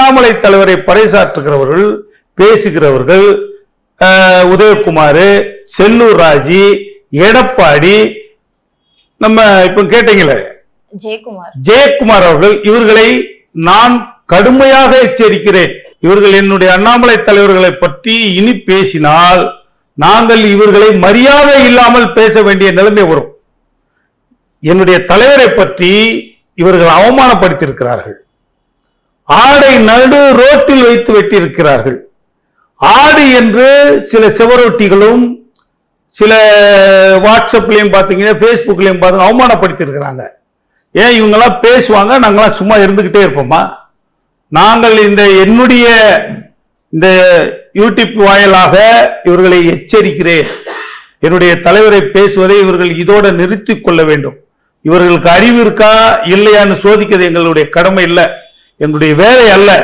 அண்ணாமலை தலைவரை பறைசாற்றுகிறவர்கள் பேசுகிறவர்கள் உதயகுமார் செல்லூர் ராஜி எடப்பாடி நம்ம இப்ப கேட்டீங்களே? ஜெயக்குமார். ஜெயக்குமார் அவர்கள் இவர்களை நான் கடுமையாக எச்சரிக்கிறேன். இவர்கள் என்னுடைய அண்ணாமலை தலைவர்களை பற்றி இனி பேசினால் நாங்கள் இவர்களை மரியாதை இல்லாமல் பேச வேண்டிய நிலைமை வரும். என்னுடைய தலைவரை பற்றி இவர்கள் அவமானப்படுத்தியிருக்கிறார்கள். ஆடை நடு ரோட்டில் வைத்து வெட்டியிருக்கிறார்கள். ஆடு என்று சில செவரொட்டிகளும் சில வாட்ஸ்அப்லையும் பார்த்தீங்கன்னா ஃபேஸ்புக்லையும் பார்த்து அவமானப்படுத்தியிருக்கிறாங்க. ஏன் இவங்கெல்லாம் பேசுவாங்க? நாங்களாம் சும்மா இருந்துக்கிட்டே இருப்போமா? நாங்கள் இந்த என்னுடைய இந்த யூடியூப் வாயிலாக இவர்களை எச்சரிக்கிறேன். என்னுடைய தலைவரை பேசுவதை இவர்கள் இதோட நிறுத்தி கொள்ள வேண்டும். இவர்களுக்கு அறிவு இருக்கா? இல்லையான்னு சோதிக்கிறது எங்களுடைய கடமை இல்லை. என்னுடைய வேலை அல்ல.